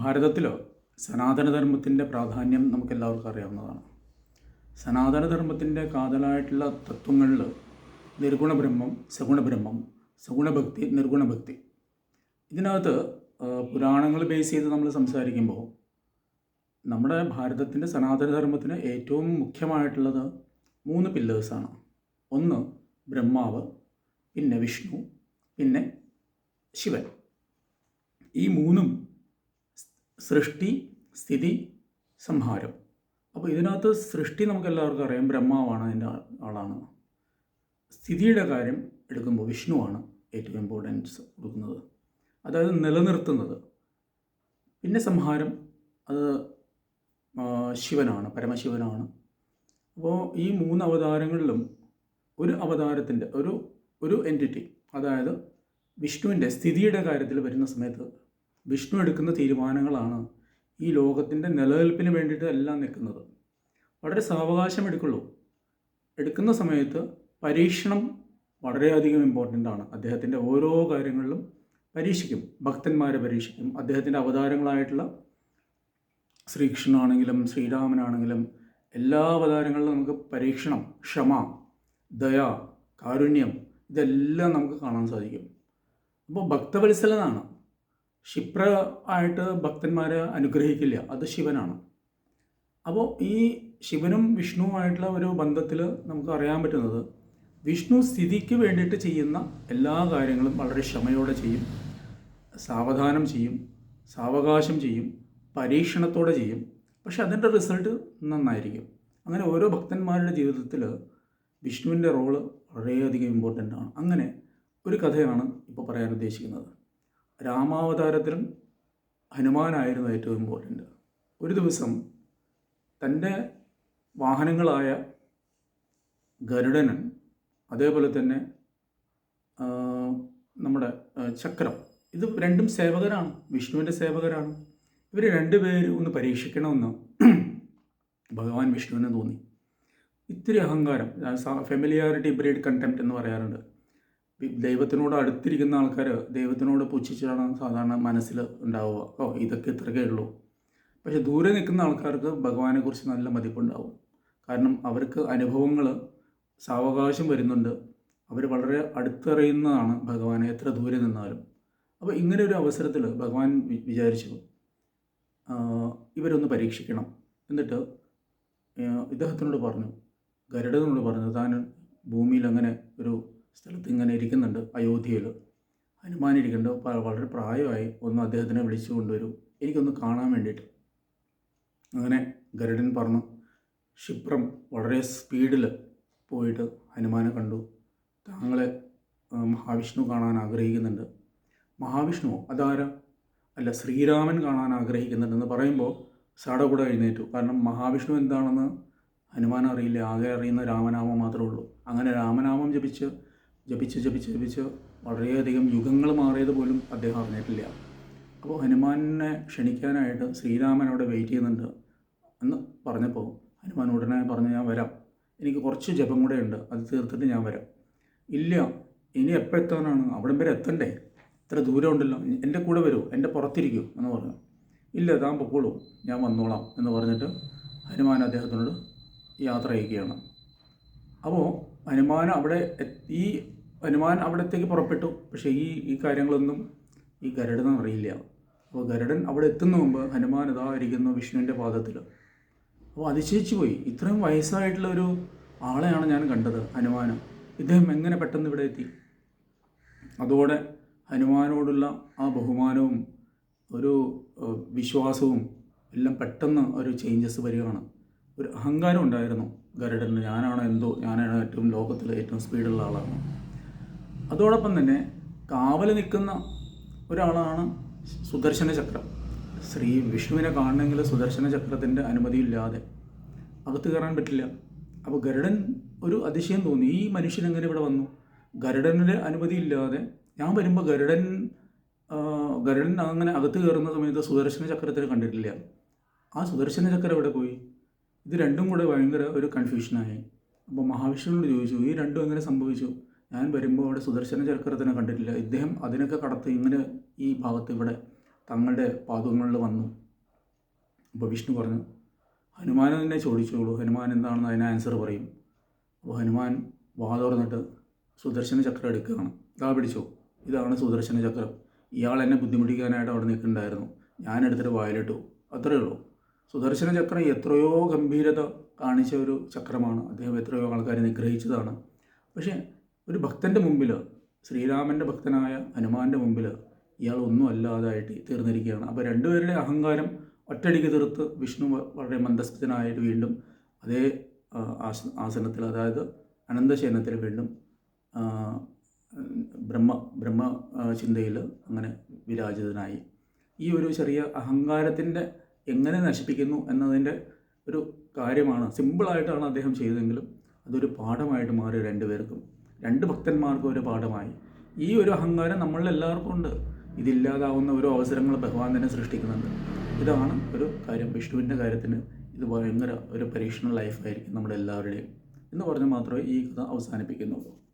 ഭാരതത്തിൽ സനാതനധർമ്മത്തിന്റെ പ്രാധാന്യം നമുക്കെല്ലാവർക്കും അറിയാവുന്നതാണ്. സനാതനധർമ്മത്തിന്റെ കാതലായിട്ടുള്ള തത്വങ്ങളിൽ നിർഗുണബ്രഹ്മം സഗുണബ്രഹ്മം സഗുണഭക്തി നിർഗുണഭക്തി. ഇതിനകത്ത് പുരാണങ്ങൾ ബേസ് ചെയ്ത് നമ്മൾ സംസാരിക്കുമ്പോൾ നമ്മുടെ ഭാരതത്തിന്റെ സനാതനധർമ്മത്തിന് ഏറ്റവും മുഖ്യമായിട്ടുള്ളത് മൂന്ന് പില്ലേഴ്സാണ് ഒന്ന് ബ്രഹ്മാവ് പിന്നെ വിഷ്ണു പിന്നെ ശിവൻ. ഈ മൂന്നും സൃഷ്ടി സ്ഥിതി സംഹാരം. അപ്പോൾ ഇതിനകത്ത് സൃഷ്ടി നമുക്ക് എല്ലാവർക്കും അറിയാം. ബ്രഹ്മാവാണ് അതിന്റെ ആളാണ്. സ്ഥിതിയുടെ കാര്യം എടുക്കുമ്പോൾ വിഷ്ണുവാണ് ഏറ്റവും ഇമ്പോർട്ടൻസ് കൊടുക്കുന്നത്. അതായത് നിലനിർത്തുന്നത്. പിന്നെ സംഹാരം അത് ശിവനാണ് പരമശിവനാണ്. അപ്പോൾ ഈ മൂന്ന് അവതാരങ്ങളിലും ഒരു അവതാരത്തിന്റെ ഒരു ഒരു എന്റിറ്റി അതായത് വിഷ്ണുവിന്റെ സ്ഥിതിയുടെ കാര്യത്തിൽ വരുന്ന സമയത്ത് വിഷ്ണു എടുക്കുന്ന തീരുമാനങ്ങളാണ് ഈ ലോകത്തിന്റെ നിലനിൽപ്പിന് വേണ്ടിയിട്ട് എല്ലാം നിൽക്കുന്നത്. വളരെ സാവകാശം എടുക്കുള്ളൂ. എടുക്കുന്ന സമയത്ത് പരീക്ഷണം വളരെയധികം ഇമ്പോർട്ടന്റ് ആണ്. അദ്ദേഹത്തിന്റെ ഓരോ കാര്യങ്ങളിലും പരീക്ഷിക്കും. ഭക്തന്മാരെ പരീക്ഷിക്കും. അദ്ദേഹത്തിന്റെ അവതാരങ്ങളായിട്ടുള്ള ശ്രീകൃഷ്ണനാണെങ്കിലും ശ്രീരാമനാണെങ്കിലും എല്ലാ അവതാരങ്ങളിലും നമുക്ക് പരീക്ഷണം ക്ഷമ ദയ കാരുണ്യം ഇതെല്ലാം നമുക്ക് കാണാൻ സാധിക്കും. അപ്പോൾ ഭക്തവത്സലനാണ്. ക്ഷിപ്ര ആയിട്ട് ഭക്തന്മാരെ അനുഗ്രഹിക്കില്ല. അത് ശിവനാണ്. അപ്പോൾ ഈ ശിവനും വിഷ്ണുവുമായിട്ടുള്ള ഒരു ബന്ധത്തിൽ നമുക്ക് അറിയാൻ പറ്റുന്നത് വിഷ്ണു സ്ഥിതിക്ക് വേണ്ടിയിട്ട് ചെയ്യുന്ന എല്ലാ കാര്യങ്ങളും വളരെ ക്ഷമയോടെ ചെയ്യും. സാവധാനം ചെയ്യും. സാവകാശം ചെയ്യും. പരീക്ഷണത്തോടെ ചെയ്യും. പക്ഷെ അതിന്റെ റിസൾട്ട് നന്നായിരിക്കും. അങ്ങനെ ഓരോ ഭക്തന്മാരുടെ ജീവിതത്തിൽ വിഷ്ണുവിന്റെ റോൾ വളരെയധികം ഇമ്പോർട്ടന്റ് ആണ്. അങ്ങനെ ഒരു കഥയാണ് ഇപ്പോൾ പറയാൻ ഉദ്ദേശിക്കുന്നത്. രാമാവതാരത്തിലും ഹനുമാനായിരുന്നു ഏറ്റവും ഇമ്പോർട്ടന്റ് ഒരു ദിവസം തന്റെ വാഹനങ്ങളായ ഗരുഡനും അതേപോലെ തന്നെ നമ്മുടെ ചക്രം. ഇത് രണ്ടും സേവകരാണ്. വിഷ്ണുവിന്റെ സേവകരാണ്. ഇവർ രണ്ടുപേരും ഒന്ന് പരീക്ഷിക്കണമെന്ന് ഭഗവാൻ വിഷ്ണുവിന് തോന്നി. ഇത്തിരി അഹങ്കാരം ഫെമിലിയാരിറ്റി ബ്രീഡ് കണ്ടംപ്റ്റ് എന്ന് പറയാറുണ്ട്. ദൈവത്തിനോട് അടുത്തിരിക്കുന്ന ആൾക്കാർ ദൈവത്തിനോട് പുച്ഛിച്ചാണ് സാധാരണ മനസ്സിൽ ഉണ്ടാവുക. ഓ ഇതൊക്കെ ഇത്രയൊക്കെ ഉള്ളൂ. പക്ഷെ ദൂരെ നിൽക്കുന്ന ആൾക്കാർക്ക് ഭഗവാനെക്കുറിച്ച് നല്ല മതിപ്പുണ്ടാവും. കാരണം അവർക്ക് അനുഭവങ്ങൾ സാവകാശം വരുന്നുണ്ട്. അവർ വളരെ അടുത്തറിയുന്നതാണ് ഭഗവാനെ എത്ര ദൂരെ നിന്നാലും. അപ്പോൾ ഇങ്ങനെ ഒരു അവസരത്തിൽ ഭഗവാൻ വിചാരിച്ചു ഇവരൊന്ന് പരീക്ഷിക്കണം. എന്നിട്ട് ഇദ്ദേഹത്തിനോട് പറഞ്ഞു ഗരുഡനോട് പറഞ്ഞു താൻ ഭൂമിയിൽ അങ്ങനെ ഒരു സ്ഥലത്ത് ഇങ്ങനെ ഇരിക്കുന്നുണ്ട് അയോധ്യയിൽ. ഹനുമാൻ ഇരിക്കുന്നുണ്ട് വളരെ പ്രായമായി ഒന്ന് അദ്ദേഹത്തിനെ വിളിച്ചു കൊണ്ടുവരൂ. എനിക്കൊന്ന് കാണാൻ വേണ്ടിയിട്ട്. അങ്ങനെ ഗരുഡൻ പറഞ്ഞു ക്ഷിപ്രം വളരെ സ്പീഡിൽ പോയിട്ട് ഹനുമാനെ കണ്ടു. താങ്കളെ മഹാവിഷ്ണു കാണാൻ ആഗ്രഹിക്കുന്നുണ്ട്. മഹാവിഷ്ണു അതാരാ? അല്ല ശ്രീരാമൻ കാണാൻ ആഗ്രഹിക്കുന്നുണ്ടെന്ന് പറയുമ്പോൾ സാട കൂടെ എഴുന്നേറ്റു. കാരണം മഹാവിഷ്ണു എന്താണെന്ന് ഹനുമാൻ അറിയില്ല. ആകെ അറിയുന്ന രാമനാമം മാത്രമേ ഉള്ളൂ. അങ്ങനെ രാമനാമം ജപിച്ച് ജപിച്ച് ജപിച്ച് ജപിച്ച് വളരെയധികം യുഗങ്ങൾ മാറിയത് പോലും അദ്ദേഹം അറിഞ്ഞിട്ടില്ല. അപ്പോൾ ഹനുമാനെ ക്ഷണിക്കാനായിട്ട് ശ്രീരാമൻ അവിടെ വെയിറ്റ് ചെയ്യുന്നുണ്ട് എന്ന് പറഞ്ഞപ്പോൾ ഹനുമാൻ ഉടനെ പറഞ്ഞു ഞാൻ വരാം. എനിക്ക് കുറച്ച് ജപം കൂടെ ഉണ്ട്. അത് തീർത്തിട്ട് ഞാൻ വരാം. ഇല്ല. ഇനി എപ്പോൾ എത്താനാണ്? അവിടം വരെ എത്തണ്ടേ? ഇത്ര ദൂരം ഉണ്ടല്ലോ. എന്റെ കൂടെ വരൂ. എന്റെ പുറത്തിരിക്കൂ. എന്ന് പറഞ്ഞു. ഇല്ല താൻ പൊക്കോളൂ. ഞാൻ വന്നോളാം. എന്ന് പറഞ്ഞിട്ട് ഹനുമാൻ അദ്ദേഹത്തിനോട് യാത്ര ചെയ്യുകയാണ്. അപ്പോൾ ഹനുമാൻ അവിടെ ഈ ഹനുമാൻ അവിടത്തേക്ക് പുറപ്പെട്ടു. പക്ഷേ ഈ ഈ കാര്യങ്ങളൊന്നും ഈ ഗരുഡന് അറിയില്ല. അപ്പോൾ ഗരുഡൻ അവിടെ എത്തുന്ന മുമ്പ് ഹനുമാൻ ഇതാ ഇരിക്കുന്നു വിഷ്ണുവിന്റെ പാദത്തിൽ. അപ്പോൾ അതിശയിച്ചു പോയി. ഇത്രയും വയസ്സായിട്ടുള്ള ഒരു ആളെയാണ് ഞാൻ കണ്ടത് ഹനുമാൻ ഇദ്ദേഹം എങ്ങനെ പെട്ടെന്ന് ഇവിടെ എത്തി? അതോടെ ഹനുമാനോടുള്ള ആ ബഹുമാനവും ഒരു വിശ്വാസവും എല്ലാം പെട്ടെന്ന് ഒരു ചേഞ്ചസ് വരികയാണ്. ഒരു അഹങ്കാരം ഉണ്ടായിരുന്നു ഗരുഡന്. ഞാനാണ് എന്തോ ഞാനാണ് ഏറ്റവും ലോകത്തിലെ ഏറ്റവും സ്പീഡുള്ള ആളാണ്. അതോടൊപ്പം തന്നെ കാവൽ നിൽക്കുന്ന ഒരാളാണ് സുദർശന ചക്രം. ശ്രീ വിഷ്ണുവിനെ കാണണമെങ്കിൽ സുദർശന ചക്രത്തിന്റെ അനുമതിയില്ലാതെ അകത്ത് കയറാൻ പറ്റില്ല. അപ്പോൾ ഗരുഡൻ ഒരു അതിശയം തോന്നി. ഈ മനുഷ്യൻ എങ്ങനെ ഇവിടെ വന്നു? ഗരുഡന്റെ അനുമതിയില്ലാതെ ഞാൻ വരുമ്പോൾ ഗരുഡൻ ഗരുഡൻ അങ്ങനെ അകത്ത് കയറുന്ന സമയത്ത് സുദർശന ചക്രത്തിൽ കണ്ടിട്ടില്ല. ആ സുദർശന ചക്രം എവിടെ പോയി? ഇത് രണ്ടും കൂടെ ഭയങ്കര ഒരു കൺഫ്യൂഷനായി അപ്പോൾ മഹാവിഷ്ണുവിനോട് ചോദിച്ചു ഈ രണ്ടും എങ്ങനെ സംഭവിച്ചു? ഞാൻ വരുമ്പോൾ അവിടെ സുദർശന ചക്രത്തിനെ കണ്ടിട്ടില്ല. ഇദ്ദേഹം അതിനൊക്കെ കടത്ത് ഇങ്ങനെ ഈ ഭാഗത്ത് ഇവിടെ തങ്ങളുടെ പാദങ്ങളിൽ വന്നു. അപ്പോൾ വിഷ്ണു പറഞ്ഞു ഹനുമാൻ തന്നെ ചോദിച്ചോളൂ. ഹനുമാൻ എന്താണെന്ന് അതിന് ആൻസർ പറയും. അപ്പോൾ ഹനുമാൻ വാ തുറന്നിട്ട് സുദർശന ചക്രം എടുക്കുകയാണ്. ഇതാ പിടിച്ചോ. ഇതാണ് സുദർശന ചക്രം. ഇയാൾ എന്നെ ബുദ്ധിമുട്ടിക്കാനായിട്ട് അവിടെ നിൽക്കുന്നുണ്ടായിരുന്നു. ഞാൻ എടുത്തിട്ട് വായിലിട്ടു. അത്രയേ ഉള്ളൂ. സുദർശന ചക്രം എത്രയോ ഗംഭീരത കാണിച്ച ഒരു ചക്രമാണ്. അദ്ദേഹം എത്രയോ ആൾക്കാരെ നിഗ്രഹിച്ചതാണ്. പക്ഷേ ഒരു ഭക്തന്റെ മുമ്പിൽ ശ്രീരാമന്റെ ഭക്തനായ ഹനുമാന്റെ മുമ്പിൽ ഇയാൾ ഒന്നും അല്ലാതായിട്ട് തീർന്നിരിക്കുകയാണ്. അപ്പോൾ രണ്ടുപേരുടെ അഹങ്കാരം ഒറ്റടിക്ക് തീർത്ത് വിഷ്ണു വളരെ മന്ദസ്ഥനായിട്ട് വീണ്ടും അതേ ആസ- ആസനത്തിൽ അതായത് അനന്തശയനത്തിൽ വീണ്ടും ബ്രഹ്മ ബ്രഹ്മ ചിന്തയിൽ അങ്ങനെ വിരാജിതനായി. ഈ ഒരു ചെറിയ അഹങ്കാരത്തിന്റെ എങ്ങനെ നശിപ്പിക്കുന്നു എന്നതിന്റെ ഒരു കാര്യമാണ് സിമ്പിളായിട്ടാണ് അദ്ദേഹം ചെയ്തതെങ്കിലും അതൊരു പാഠമായിട്ട് മാറി രണ്ടുപേർക്കും രണ്ട് ഭക്തന്മാർക്കും ഒരു പാഠമായി. ഈ ഒരു അഹങ്കാരം നമ്മളിൽ എല്ലാവർക്കും ഉണ്ട്. ഇതില്ലാതാവുന്ന ഓരോ അവസരങ്ങൾ ഭഗവാൻ തന്നെ സൃഷ്ടിക്കുന്നുണ്ട്. ഇതാണ് ഒരു കാര്യം. വിഷ്ണുവിന്റെ കാര്യത്തിന് ഇത് ഭയങ്കര ഒരു പരീക്ഷണ ലൈഫായിരിക്കും നമ്മുടെ എല്ലാവരുടെയും എന്ന് പറഞ്ഞ് മാത്രമേ ഈ കഥ അവസാനിപ്പിക്കുന്നുള്ളൂ.